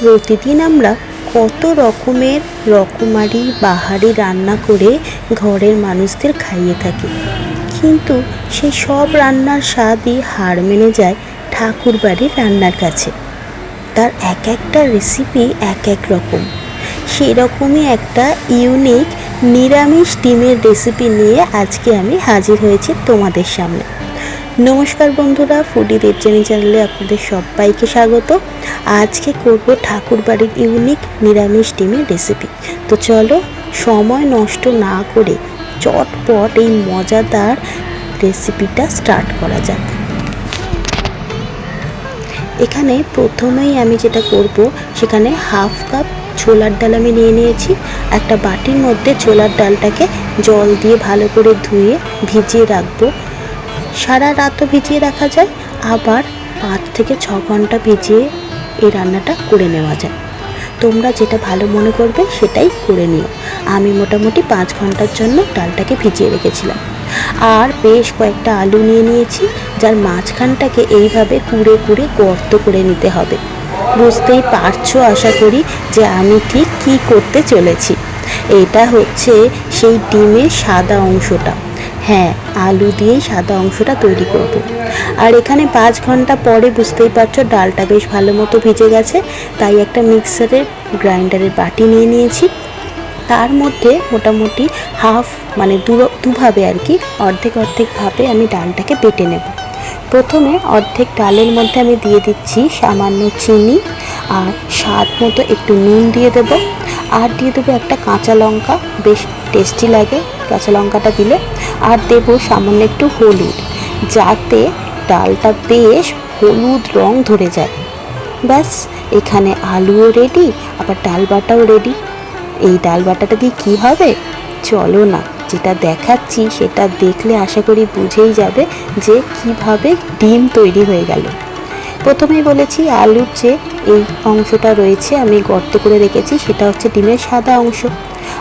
প্রতিদিন আমরা কত রকমের রকমারি বাহারি রান্না করে ঘরের মানুষদের খাইয়ে থাকি। কিন্তু সেই সব রান্নার স্বাদই হার মেনে যায় ঠাকুর বাড়ির রান্নার কাছে। তার এক একটা রেসিপি এক এক রকম। সেই রকমই একটা ইউনিক নিরামিষ ডিমের রেসিপি নিয়ে আজকে আমি হাজির হয়েছি তোমাদের সামনে। নমস্কার বন্ধুরা ফুডি দেবজানি চ্যানেলে আপনাদের সবাইকে স্বাগত। আজকে করব ঠাকুর বাড়ির ইউনিক নিরামিষ ডিমের রেসিপি তো চলো, সময় নষ্ট না করে চটপট এই মজাদার রেসিপিটা স্টার্ট করা যাক। এখানে প্রথমেই আমি যেটা করব, সেখানে হাফ কাপ ছোলার ডাল আমি নিয়ে নিয়েছি। একটা বাটির মধ্যে ছোলার ডালটাকে জল দিয়ে ভালো করে ধুয়ে ভিজিয়ে রাখব। সারা রাতও ভিজিয়ে রাখা যায়, আবার পাঁচ থেকে ছ ঘণ্টা ভিজিয়ে এই রান্নাটা করে নেওয়া যায়। তোমরা যেটা ভালো মনে করবে সেটাই করে নিও। আমি মোটামুটি পাঁচ ঘণ্টার জন্য ডালটাকে ভিজিয়ে রেখেছিলাম। আর বেশ কয়েকটা আলু নিয়ে নিয়েছি, যার মাঝখানটাকে এইভাবে কুড়ে কুড়ে গর্ত করে নিতে হবে। বুঝতেই পারছ আশা করি যে আমি ঠিক কী করতে চলেছি। এটা হচ্ছে সেই ডিমের সাদা অংশটা। হ্যাঁ আলু দিয়েই সাদা অংশটা তৈরি করব। আর এখানে পাঁচ ঘণ্টা পরে বুঝতেই পারছ ডালটা বেশ ভালো মতো ভিজে গেছে, তাই একটা মিক্সারের গ্রাইন্ডারের বাটি নিয়ে নিয়েছি। তার মধ্যে মোটামুটি হাফ মানে দু, দুভাবে আর কি, অর্ধেক অর্ধেকভাবে আমি ডালটাকে বেটে নেব। প্রথমে অর্ধেক ডালের মধ্যে আমি দিয়ে দিচ্ছি সামান্য চিনি আর স্বাদ মতো একটু নুন দিয়ে দেবো। আর দিয়ে দেবো একটা কাঁচা লঙ্কা, বেশ টেস্টি লাগে কাঁচা লঙ্কাটা দিলে। আর দেবো সামান্য একটু হলুদ, যাতে ডালটা বেশ হলুদ রং ধরে যায়। ব্যাস, এখানে আলুও রেডি আবার ডাল বাটাও রেডি এই ডাল বাটাটা দিয়ে কী হবে? চলো না, যেটা দেখাচ্ছি সেটা দেখলে আশা করি বুঝেই যাবে যে কীভাবে ডিম তৈরি হয়ে গেল। প্রথমেই বলেছি আলুর যে এই অংশটা রয়েছে, আমি গর্ত করে রেখেছি, সেটা হচ্ছে ডিমের সাদা অংশ।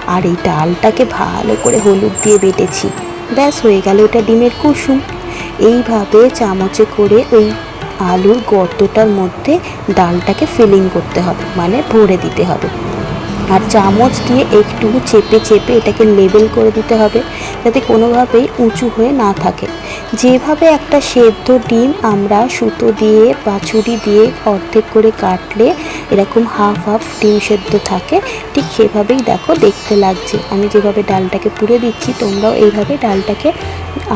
আর এই ডালটাকে ভালো করে হলুদ দিয়ে বেটেছি। ব্যাস, হয়ে গেল এটা ডিমের কুসুম। এইভাবে চামচে করে ওই আলুর গর্তটার মধ্যে ডালটাকে ফিলিং করতে হবে মানে ভরে দিতে হবে। আর চামচ দিয়ে একটু চেপে চেপে এটাকে লেবেল করে দিতে হবে যাতে কোনোভাবেই উঁচু হয়ে না থাকে। যেভাবে একটা সেদ্ধ ডিম আমরা সুতো দিয়ে বা ছুরি দিয়ে অর্ধেক করে কাটলে এরকম হাফ হাফ ডিম সেদ্ধ থাকে, ঠিক সেভাবেই দেখো দেখতে লাগছে। আমি যেভাবে ডালটাকে পুড়ে দিচ্ছি, তোমরাও এইভাবে ডালটাকে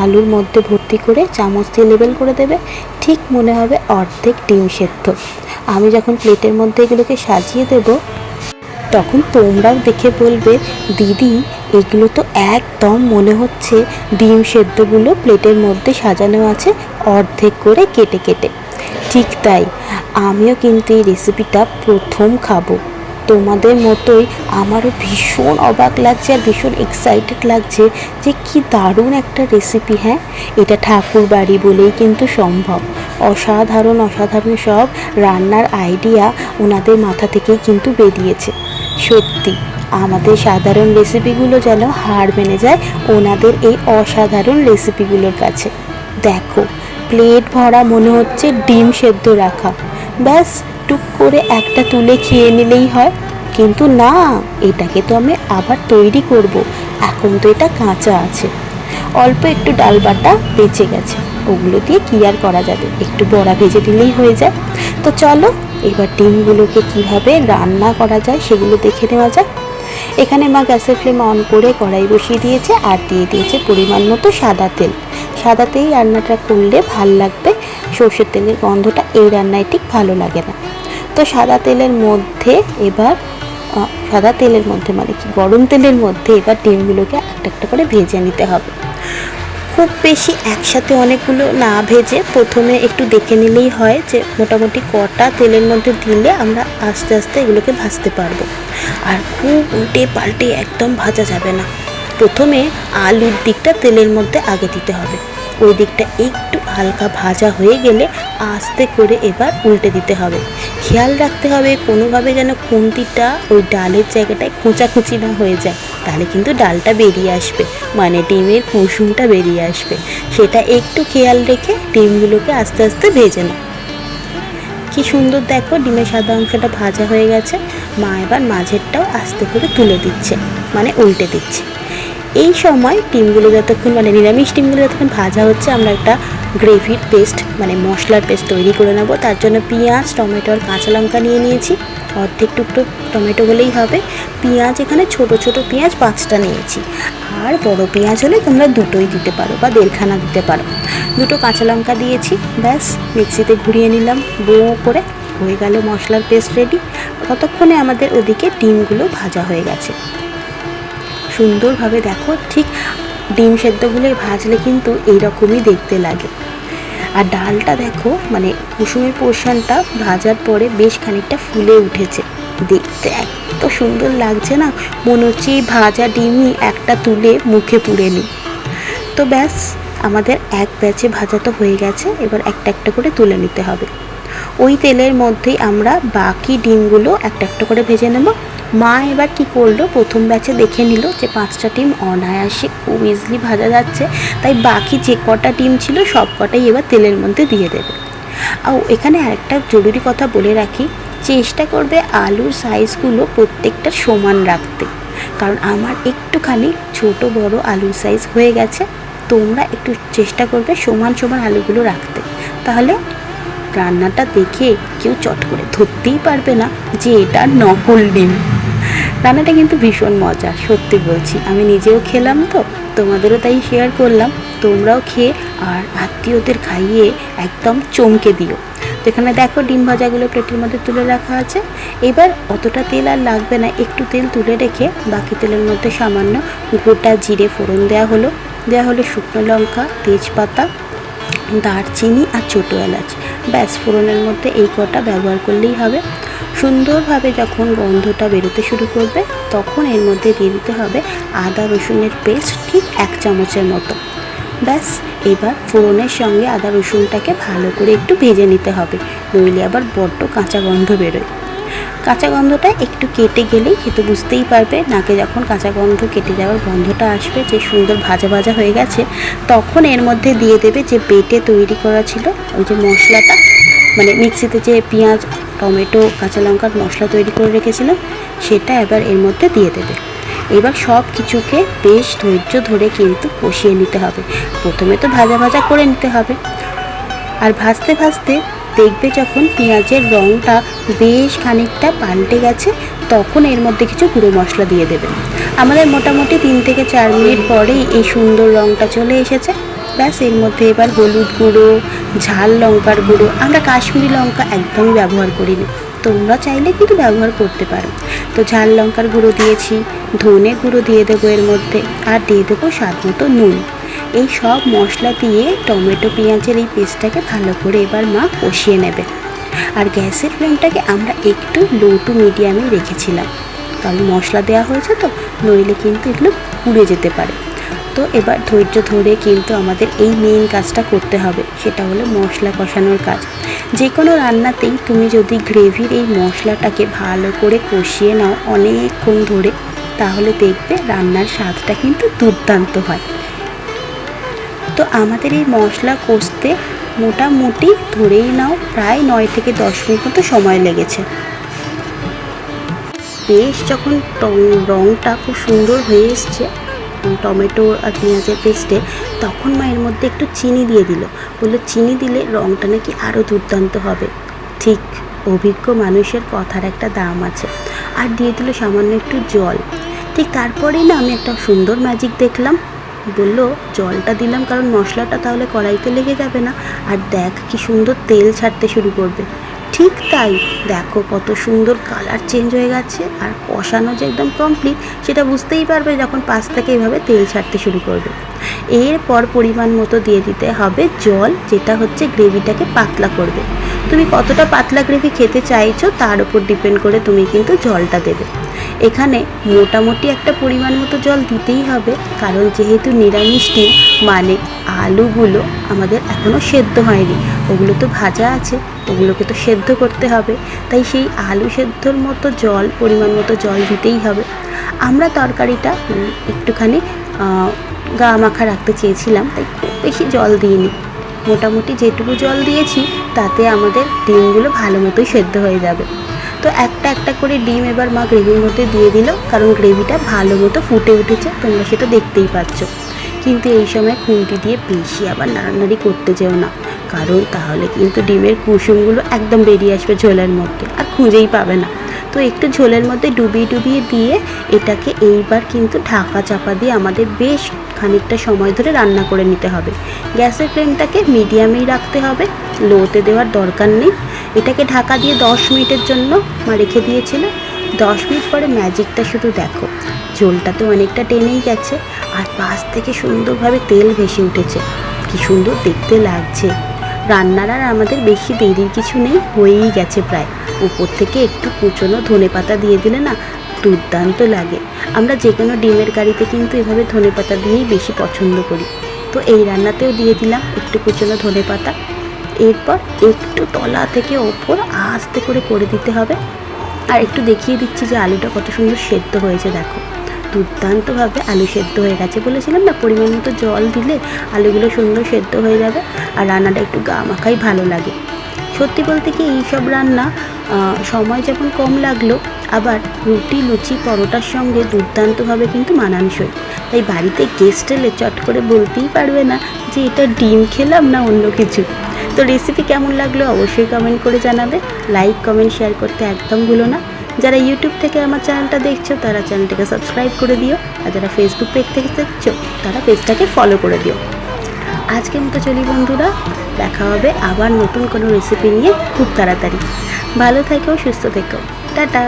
আলুর মধ্যে ভর্তি করে চামচ দিয়ে লেবেল করে দেবে, ঠিক মনে হবে অর্ধেক ডিম সেদ্ধ। আমি যখন প্লেটের মধ্যে এগুলোকে সাজিয়ে দেবো তখন তোমরাও দেখে বলবে, দিদি, এগুলো তো একদম মনে হচ্ছে ডিম সেদ্ধগুলো প্লেটের মধ্যে সাজানো আছে, অর্ধেক করে কেটে কেটে। ঠিক তাই, আমিও কিন্তু এই রেসিপিটা প্রথম খাব। তোমাদের মতোই আমারও ভীষণ অবাক লাগছে আর ভীষণ এক্সাইটেড লাগছে যে কি দারুণ একটা রেসিপি হ্যাঁ? এটা ঠাকুর বাড়ি বলেই কিন্তু সম্ভব। অসাধারণ অসাধারণ সব রান্নার আইডিয়া ওনাদের মাথা থেকেই কিন্তু বেরিয়েছে। সত্যি। আমাদের সাধারণ রেসিপিগুলো যেন হার মেনে যায় ওনাদের এই অসাধারণ রেসিপিগুলোর কাছে। দেখো প্লেট ভরা মনে হচ্ছে ডিম সেদ্ধ রাখা। ব্যাস, টুক করে একটা তুলে খেয়ে নিলেই হয়। কিন্তু না, এটাকে তো আমি আবার তৈরি করব। এখন তো এটা কাঁচা আছে। অল্প একটু ডাল বাটা বেঁচে গেছে। ওগুলো দিয়ে কি আর করা যাবে? একটু বড়া ভেজে দিলেই হয়ে যায়। তো চলো এবার ডিমগুলোকে কীভাবে রান্না করা যায় সেগুলো দেখে নেওয়া যাক। এখানে মা গ্যাসের ফ্লেম অন করে কড়াই বসিয়ে দিয়েছে আর দিয়ে দিয়েছে পরিমাণ মতো সাদা তেল। সাদা তেল রান্নাটা করলে ভালো লাগবে, সর্ষের তেলের গন্ধটা এই রান্নায় ঠিক ভালো লাগে না। তো সাদা তেলের মধ্যে এবার সাদা তেলের মধ্যে মানে কি, গরম তেলের মধ্যে এবার ডিমগুলোকে একটা একটা করে ভেজে নিতে হবে। খুব বেশি একসাথে অনেকগুলো না ভেজে প্রথমে একটু দেখে নিলেই হয় যে মোটামুটি কটা তেলের মধ্যে দিলে আমরা আস্তে আস্তে এগুলোকে ভাজতে পারব। আর খুব উল্টে পাল্টে একদম ভাজা যাবে না। প্রথমে আলুর দিকটা তেলের মধ্যে আগে দিতে হবে। ওই দিকটা একটু হালকা ভাজা হয়ে গেলে আস্তে করে এবার উল্টে দিতে হবে। খেয়াল রাখতে হবে কোনোভাবে যেন খুন্তিটা ওই ডালের জায়গাটায় খোঁচাখুচি না হয়ে যায়, তাহলে কিন্তু ডালটা বেরিয়ে আসবে মানে ডিমের কুসুমটা বেরিয়ে আসবে। সেটা একটু খেয়াল রেখে ডিমগুলোকে আস্তে আস্তে ভেজে নাও। কি সুন্দর দেখো ডিমের সাদা অংশটা ভাজা হয়ে গেছে, মা এবার মাঝেরটাও আস্তে করে তুলে দিচ্ছে মানে উল্টে দিচ্ছে। এই সময় ডিমগুলো যতক্ষণ মানে নিরামিষ ডিমগুলো যতক্ষণ ভাজা হচ্ছে, আমরা একটা গ্রেভির পেস্ট মানে মশলার পেস্ট তৈরি করে নেব। তার জন্য পেঁয়াজ, টমেটো আর কাঁচা লঙ্কা নিয়ে নিয়েছি। অর্ধেক টুকরো টমেটো হলেই হবে। পেঁয়াজ এখানে ছোট ছোট পেঁয়াজ পাঁচটা নিয়েছি। আর বড় পেঁয়াজ হলে তোমরা দুটোই দিতে পারো বা দেড়খানা দিতে পারো। দুটো কাঁচা লঙ্কা দিয়েছি, ব্যাস, মিক্সিতে ঘুরিয়ে নিলাম। বো করে হয়ে গেল মশলার পেস্ট রেডি ততক্ষণে আমাদের ওদিকে ডিমগুলো ভাজা হয়ে গেছে। সুন্দরভাবে দেখো, ঠিক ডিম সেদ্ধগুলো ভাজলে কিন্তু এইরকমই দেখতে লাগে। আর ডালটা দেখো মানে কুসুমের পোর্শনটা ভাজার পরে বেশ খানিকটা ফুলে উঠেছে। দেখতে এত সুন্দর লাগছে না, মনে হচ্ছে এই ভাজা ডিমই একটা তুলে মুখে পুড়ে নিই। তো ব্যাস, আমাদের এক ব্যাচে ভাজা তো হয়ে গেছে, এবার একটা একটা করে তুলে নিতে হবে। ওই তেলের মধ্যেই আমরা বাকি ডিমগুলো একটা একটা করে ভেজে নেব। মা এবার কি করল? প্রথম ব্যাচে দেখে নিল যে পাঁচটা টিম অনায়াসে খুব ইজিলি ভাজা যাচ্ছে। তাই বাকি যে কটা টিম ছিল সব কটাই এবার তেলের মধ্যে দিয়ে দেবে। আর এখানে আরেকটা জরুরি কথা বলে রাখি। চেষ্টা করবে আলুর সাইজগুলো প্রত্যেকটা সমান রাখতে। কারণ আমার একটুখানি ছোট, বড় আলুর সাইজ হয়ে গেছে। তোমরা একটু চেষ্টা করবে সমান সমান আলুগুলো রাখতে। তাহলে রান্নাটা দেখে কেউ চট করে ধরতেই পারবে না যে এটা নকল ডিম। রান্নাটা কিন্তু ভীষণ মজা, সত্যি বলছি। আমি নিজেও খেলাম তো, তোমাদেরও তাই শেয়ার করলাম। তোমরাও খেয়ে আর আত্মীয়দের খাইয়ে একদম চমকে দিও। তো এখানে দেখো ডিম ভাজাগুলো প্লেটের মধ্যে তুলে রাখা আছে। এবার অতটা তেল আর লাগবে না, একটু তেল তুলে রেখে বাকি তেলের মধ্যে সামান্য গোটা জিরে ফোড়ন দেওয়া হলো। দেওয়া হলো শুকনো লঙ্কা, তেজপাতা দারচিনি আর ছোটো এলাচ। ব্যাস, ফোড়নের মধ্যে এই কটা ব্যবহার করলেই হবে। সুন্দরভাবে যখন গন্ধটা বেরোতে শুরু করবে, তখন এর মধ্যে দিয়ে দিতে হবে আদা রসুনের পেস্ট ঠিক এক চামচের মতো। ব্যাস, এবার ফোড়নের সঙ্গে আদা রসুনটাকে ভালো করে একটু ভেজে নিতে হবে, নইলে আবার বড্ড কাঁচা গন্ধ বেরোয়। কাঁচা গন্ধটা একটু কেটে গেলেই খেতে বুঝতেই পারবে। নাকে যখন কাঁচা গন্ধ কেটে যাওয়ার গন্ধটা আসবে, যে সুন্দর ভাজা ভাজা হয়ে গেছে, তখন এর মধ্যে দিয়ে দেবে যে বেটে তৈরি করা ছিল ওই যে মশলাটা। মানে মিক্সিতে যে পেঁয়াজ, টমেটো, কাঁচা লঙ্কার মশলা তৈরি করে রেখেছিলাম, সেটা এবার এর মধ্যে দিয়ে দেবে। এবার সব কিছুকে বেশ ধৈর্য ধরে কিন্তু কষিয়ে নিতে হবে। প্রথমে তো ভাজা ভাজা করে নিতে হবে। আর ভাজতে ভাজতে দেখবে যখন পেঁয়াজের রঙটা বেশ খানিকটা পাল্টে গেছে, তখন এর মধ্যে কিছু গুঁড়ো মশলা দিয়ে দেবে। আমাদের মোটামুটি তিন থেকে চার মিনিট পরেই এই সুন্দর রঙটা চলে এসেছে। ব্যাস, এর মধ্যে এবার হলুদ গুঁড়ো, ঝাল লঙ্কার গুঁড়ো, আমরা কাশ্মীরি লঙ্কা একদমই ব্যবহার করিনি। তোমরা চাইলে কিন্তু ব্যবহার করতে পারো। তো ঝাল লঙ্কার গুঁড়ো দিয়েছি, ধনে গুঁড়ো দিয়ে দেবো এর মধ্যে, আর দিয়ে দেবো স্বাদ মতো নুন। এই সব মশলা দিয়ে টমেটো, পেঁয়াজের এই পেস্টটাকে ভালো করে এবার মা কষিয়ে নেবে। আর গ্যাসের ফ্লেমটাকে আমরা একটু লো টু মিডিয়ামে রেখেছিলাম। কারণ মশলা দেওয়া হয়েছে তো, নইলে কিন্তু এগুলো পুড়ে যেতে পারে। তো এবার ধৈর্য ধরে কিন্তু আমাদের এই মেইন কাজটা করতে হবে। সেটা হলো মশলা কষানোর কাজ। যে কোনো রান্নাতেই তুমি যদি গ্রেভির এই মশলাটাকে ভালো করে কষিয়ে নাও অনেকক্ষণ ধরে, তাহলে দেখবে রান্নার স্বাদটা কিন্তু দুর্দান্ত হয়। তো আমাদের এই মশলা কষতে মোটামুটি ধরেই নাও প্রায় নয় থেকে দশ মিনিট মতো সময় লেগেছে। বেশ যখন রঙটা খুব সুন্দর হয়ে এসছে, টমেটো আর পেঁয়াজের পেস্টে, তখন মা এর মধ্যে একটু চিনি দিয়ে দিল। বলল, চিনি দিলে রঙটা নাকি আরও দুর্দান্ত হবে। ঠিক অভিজ্ঞ মানুষের কথার একটা দাম আছে। আর দিয়ে দিল সামান্য একটু জল। ঠিক তারপরেই না আমি একটা সুন্দর ম্যাজিক দেখলাম। বলল, জলটা দিলাম কারণ মশলাটা তাহলে কড়াইতে লেগে যাবে না। আর দেখ কি সুন্দর তেল ছাড়তে শুরু করবে। ঠিক তাই। দেখো কত সুন্দর কালার চেঞ্জ হয়ে গেছে আর কষানো যে একদম কমপ্লিট সেটা বুঝতেই পারবে যখন পাশ থেকে এভাবে তেল ছাড়তে শুরু করবে। এরপর পরিমাণ মতো দিয়ে দিতে হবে জল, যেটা হচ্ছে গ্রেভিটাকে পাতলা করবে। তুমি কতটা পাতলা গ্রেভি খেতে চাইছো তার উপর ডিপেন্ড করে তুমি কিন্তু জলটা দেবে। এখানে মোটামুটি একটা পরিমাণ মতো জল দিতেই হবে, কারণ যেহেতু নিরামিষ ডিম মানে আলুগুলো আমাদের এখনও সেদ্ধ হয়নি। ওগুলো তো ভাজা আছে, ওগুলোকে তো সেদ্ধ করতে হবে। তাই সেই আলু সেদ্ধর মতো জল, পরিমাণ মতো জল দিতেই হবে। আমরা তরকারিটা একটুখানি গা মাখা রাখতে চেয়েছিলাম, তাই খুব বেশি জল দিইনি। মোটামুটি যেটুকু জল দিয়েছি, তাতে আমাদের ডিমগুলো ভালো মতোই সেদ্ধ হয়ে যাবে। তো একটা একটা করে ডিম এবার মা গ্রেভির মধ্যে দিয়ে দিল, কারণ গ্রেভিটা ভালো মতো ফুটে উঠেছে, তোমরা সেটা দেখতেই পাচ্ছ। কিন্তু এই সময় খুন্তি দিয়ে বেশি আবার নাড়ানাড়ি করতে যেও না, কারণ তাহলে কিন্তু ডিমের কুসুমগুলো একদম বেরিয়ে আসবে ঝোলের মধ্যে, আর খুঁজেই পাবে না। তো একটু ঝোলের মধ্যে ডুবিয়ে ডুবিয়ে দিয়ে এটাকে এইবার কিন্তু ঢাকা চাপা দিয়ে আমাদের বেশ খানিকটা সময় ধরে রান্না করে নিতে হবে। গ্যাসের ফ্লেমটাকে মিডিয়ামেই রাখতে হবে, লোতে দেওয়ার দরকার নেই। এটাকে ঢাকা দিয়ে দশ মিনিটের জন্য মা রেখে দিয়েছিল। দশ মিনিট পরে ম্যাজিকটা শুধু দেখো, ঝোলটা তো অনেকটা টেনেই গেছে আর পাশ থেকে সুন্দরভাবে তেল ভেসে উঠেছে। কি সুন্দর দেখতে লাগছে। রান্নার আর আমাদের বেশি দেরির কিছু নেই, হয়েই গেছে প্রায়। উপর থেকে একটু কুচনো ধনে পাতা দিয়ে দিলে না দুর্দান্ত লাগে। আমরা যে কোনো ডিমের কারিতে কিন্তু এভাবে ধনে পাতা দিয়েই বেশি পছন্দ করি। তো এই রান্নাতেও দিয়ে দিলাম একটু কুচনো ধনে পাতা। এরপর একটু তলা থেকে ওপর আস্তে করে করে দিতে হবে। আর একটু দেখিয়ে দিচ্ছি যে আলুটা কত সুন্দর সেদ্ধ হয়েছে, দেখো। দুর্দান্তভাবে আলু সেদ্ধ হয়ে গেছে। বলেছিলাম না, পরিমাণ মতো জল দিলে আলুগুলো সুন্দর সেদ্ধ হয়ে যাবে আর রান্নাটা একটু গা মাখাই ভালো লাগে। সত্যি বলতে কি, এইসব রান্না সময় যখন কম লাগল আবার রুটি, লুচি, পরোটার সঙ্গে দুর্দান্তভাবে কিন্তু মানানসই। তাই বাড়িতে গেস্ট এলে চট করে বলতেই পারবে না যে এটা ডিম খেলাম না অন্য কিছু। তো রেসিপি কেমন লাগল অবশ্যই কমেন্ট করে জানাবে। লাইক কমেন্ট শেয়ার করতে একদম ভুলো না। যারা ইউটিউব থেকে আমার চ্যানেলটা দেখছ, তারা চ্যানেলটাকে সাবস্ক্রাইব করে দিও। আর যারা ফেসবুক পেজ থেকে দেখছ, তারা পেজটাকে ফলো করে দিও। আজকের মতো চলি বন্ধুরা, দেখা হবে আবার নতুন কোনো রেসিপি নিয়ে খুব তাড়াতাড়ি। ভালো থেকো, সুস্থ থেকো। টাটা।